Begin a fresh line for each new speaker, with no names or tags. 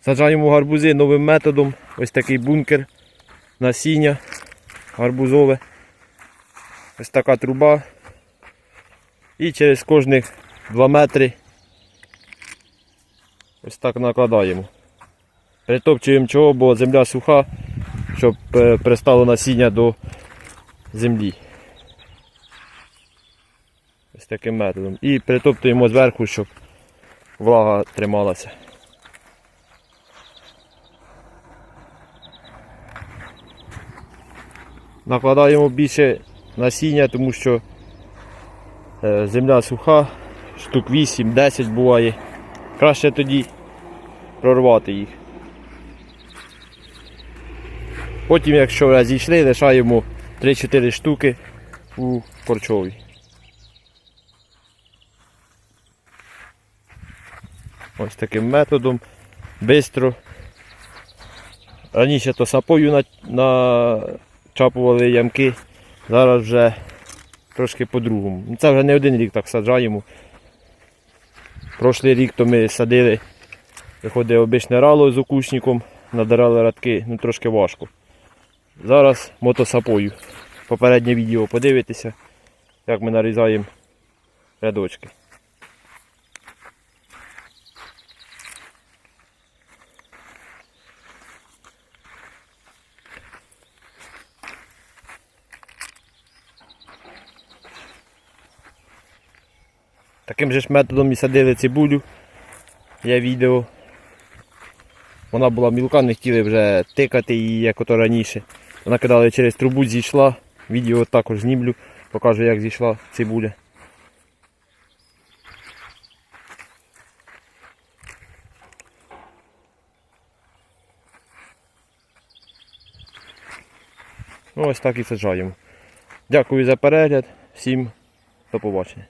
Саджаємо гарбузи новим методом. Ось такий бункер насіння гарбузове. Ось така труба. І через кожних 2 метри ось так накладаємо. Притопчуємо чого, бо земля суха, щоб е, пристало насіння до землі. Ось таким методом. І притоптуємо зверху, щоб влага трималася. Накладаємо більше насіння, тому що е, земля суха, штук 8-10 буває. Краще тоді прорвати їх. Потім, якщо вже зійшли, лишаємо 3-4 штуки у корчові. Ось таким методом. Бистро. Раніше то сапою на, начапували ямки, зараз вже трошки по-другому. Ну, Це вже не один рік так саджаємо. Прошлий рік то ми садили, виходить обичне рало з окушником, надирали радки, ну трошки важко. Зараз мотосапою. Попереднє відео подивитися, як ми нарізаємо рядочки. Таким же ж методом і садили цибулю. Є відео. Вона була мілка, не хотіли вже тикати її, як ото раніше. Вона кидали через трубу, зійшла. Відео також знімлю, покажу як зійшла цибуля. Ну, ось так і саджаємо. Дякую за перегляд. Всім до побачення.